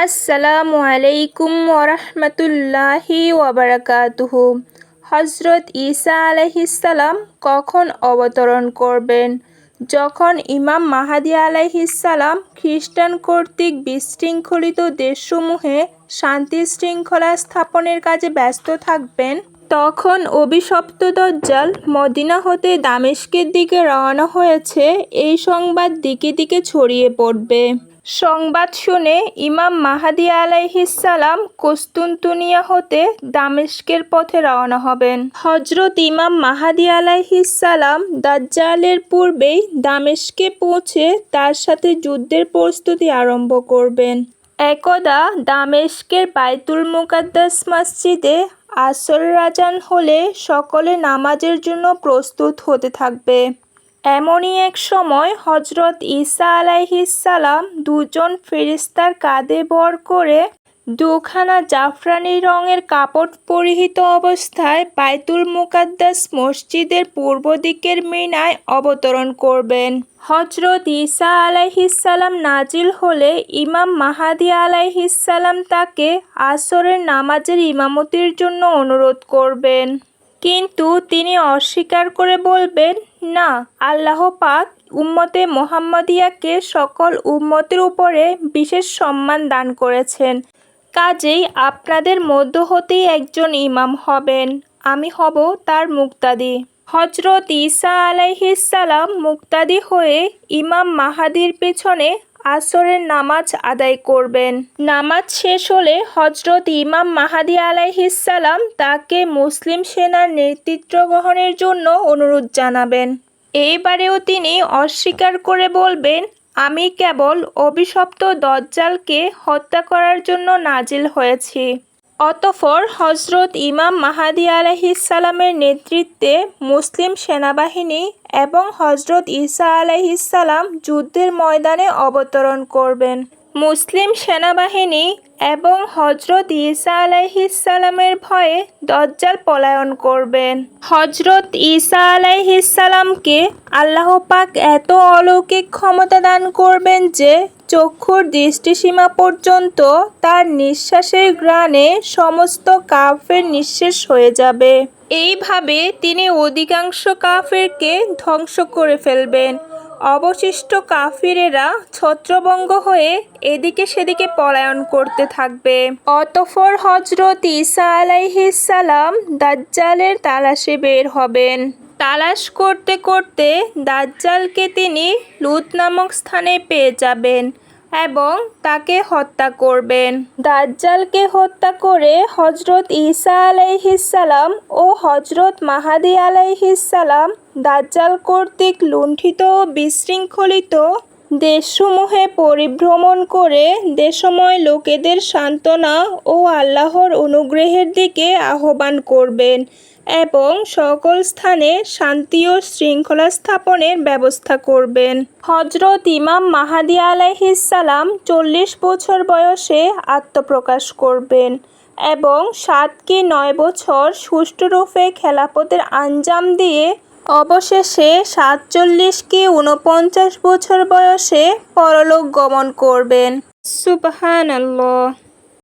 আসসালামু আলাইকুম ওরহমতুল্লাহি ওবরাকাতুহু হজরত ঈসা আলাইহিসাল্লাম কখন অবতরণ করবেন? যখন ইমাম মাহাদি আলাইহিসাল্লাম খ্রিস্টান কর্তৃক বিশৃঙ্খলিত দেশসমূহে শান্তি শৃঙ্খলা স্থাপনের কাজে ব্যস্ত থাকবেন, তখন অভিশপ্ত দজ্জাল মদিনা হতে দামেস্কের দিকে রওনা হয়েছে, এই সংবাদ দিকে দিকে ছড়িয়ে পড়বে। সংবাদ শুনে ইমাম মাহাদি আলাইহিসাল্লাম কুস্তুনতুনিয়া হতে দামেস্কের পথে রওনা হবেন। হজরত ইমাম মাহাদি আলাইহিসাল্লাম দাজ্জালের পূর্বেই দামেস্কে পৌঁছে তার সাথে যুদ্ধের প্রস্তুতি আরম্ভ করবেন। একদা দামেস্কের বাইতুল মুকাদ্দাস মসজিদে আসর রাজান হলে সকলে নামাজের জন্য প্রস্তুত হতে থাকবে। এমনই এক সময় হজরত ঈসা আলাইহিসাল্লাম দুজন ফেরিস্তার কাঁধে ভর করে দুখানা জাফরানি রঙের কাপড় পরিহিত অবস্থায় বাইতুল মুকাদ্দাস মসজিদের পূর্ব দিকের মিনায় অবতরণ করবেন। হজরত ঈসা আলাইহিসাল্লাম নাজিল হলে ইমাম মাহাদি আলাইহিসাল্লাম তাকে আসরের নামাজের ইমামতির জন্য অনুরোধ করবেন। কিন্তু তিনি অস্বীকার করে বলবেন, না, আল্লাহ পাক উম্মতে মোহাম্মদিয়াকে সকল উম্মতের উপরে বিশেষ সম্মান দান করেছেন। কাজেই আপনাদের মধ্য হতেই একজন ইমাম হবেন। আমি হব তার মুক্তাদি। হজরত ঈসা আলাইহিসাল্লাম মুক্তাদি হয়ে ইমাম মাহাদির পেছনে আসরের নামাজ আদায় করবেন। নামাজ শেষ হলে হজরত ইমাম মাহাদি আলাইহিসাল্লাম তাকে মুসলিম সেনার নেতৃত্ব গ্রহণের জন্য অনুরোধ জানাবেন। এইবারেও তিনি অস্বীকার করে বলবেন, আমি কেবল অভিশপ্ত দজ্জালকে হত্যা করার জন্য নাজিল হয়েছি। অতঃপর হজরত ইমাম মাহাদি আলাইহিসাল্লামের নেতৃত্বে মুসলিম সেনাবাহিনী এবং হজরত ঈসা আলাইহিসাল্লাম যুদ্ধের ময়দানে অবতরণ করবেন। মুসলিম সেনাবাহিনী এবং হজরত ঈসা আলাইহিসাল্লামের ভয়ে দজ্জাল পলায়ন করবেন। হজরত ঈসা আলাইহিসাল্লামকে আল্লাহ পাক এত অলৌকিক ক্ষমতা দান করবেন যে চক্ষুর দৃষ্টিসীমা পর্যন্ত তার নিঃশ্বাসের গ্রাণে সমস্ত কাফের নিঃশেষ হয়ে যাবে। এইভাবে তিনি অধিকাংশ কাফেরকে ধ্বংস করে ফেলবেন। অবশিষ্ট কাফিরেরা ছত্রভঙ্গ হয়ে এদিকে সেদিকে পলায়ন করতে থাকবে। অতঃপর হজরত ঈসা আলাইহিসাল্লাম দাজ্জালের তালাশে বের হবেন। তালাশ করতে করতে দাজ্জালকে তিনি লুত নামক স্থানে পেয়ে যাবেন এবং তাকে হত্যা করবেন। দাজ্জালকে হত্যা করে হজরত ঈসা আলাইহিসাল্লাম ও হজরত মাহাদি আলাইহিসাল্লাম দাজ্জাল কর্তৃক লুণ্ঠিত ও বিশৃঙ্খলিত দেশসমূহে পরিভ্রমণ করে দেশময় লোকেদের সান্ত্বনা ও আল্লাহর অনুগ্রহের দিকে আহ্বান করবেন এবং সকল স্থানে শান্তি ও শৃঙ্খলা স্থাপনের ব্যবস্থা করবেন। হজরত ইমাম মাহাদি আলাইহিসাল্লাম চল্লিশ বছর বয়সে আত্মপ্রকাশ করবেন এবং সাত কি নয় বছর সুষ্ঠুরূপে খেলাপথের আঞ্জাম দিয়ে অবশেষে সাতচল্লিশ কি উনপঞ্চাশ বছর বয়সে পরলোক গমন করবেন। সুবহান আল্লাহ